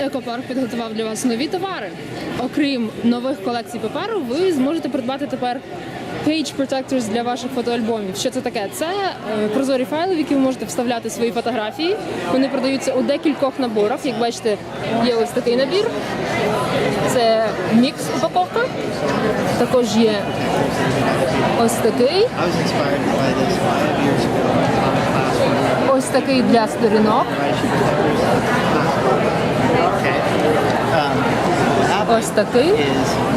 Екопарк підготував для вас нові товари. Окрім нових колекцій паперу, ви зможете придбати тепер Page Protectors для ваших фотоальбомів. Що це таке? Це е, прозорі файли, в які ви можете вставляти свої фотографії. Вони продаються у декількох наборах. Як бачите, є ось такий набір. Це мікс упаковка. Також є ось такий, ось такий для сторінок, ось такий. it. Uh,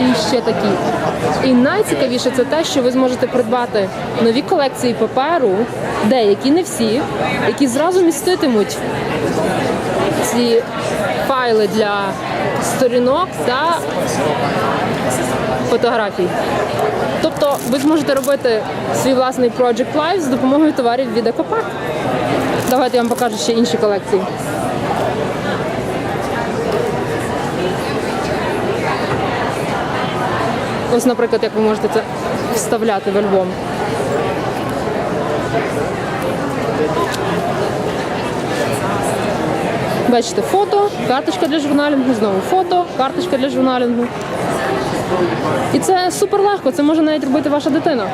І ще такі. І найцікавіше це те, що ви зможете придбати нові колекції паперу, деякі, не всі, які зразу міститимуть ці файли для сторінок та фотографій. Тобто ви зможете робити свій власний Project Live з допомогою товарів від Екопак. Давайте я вам покажу ще інші колекції. Ось, наприклад, як ви можете це вставляти в альбом. Бачите, фото, карточка для журналінгу, знову фото, карточка для журналінгу. І це супер легко, це може навіть робити ваша дитина.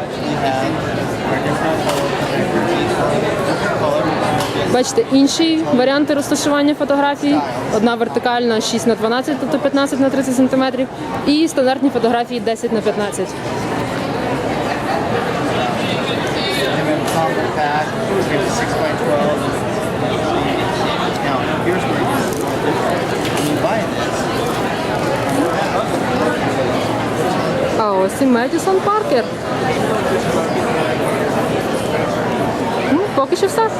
Бачите, інші варіанти розташування фотографій. Одна вертикальна 6 на 12, тобто 15 на 30 см, і стандартні фотографії 10 на 15. Ось і Медісон Паркер. Ну, поки що все.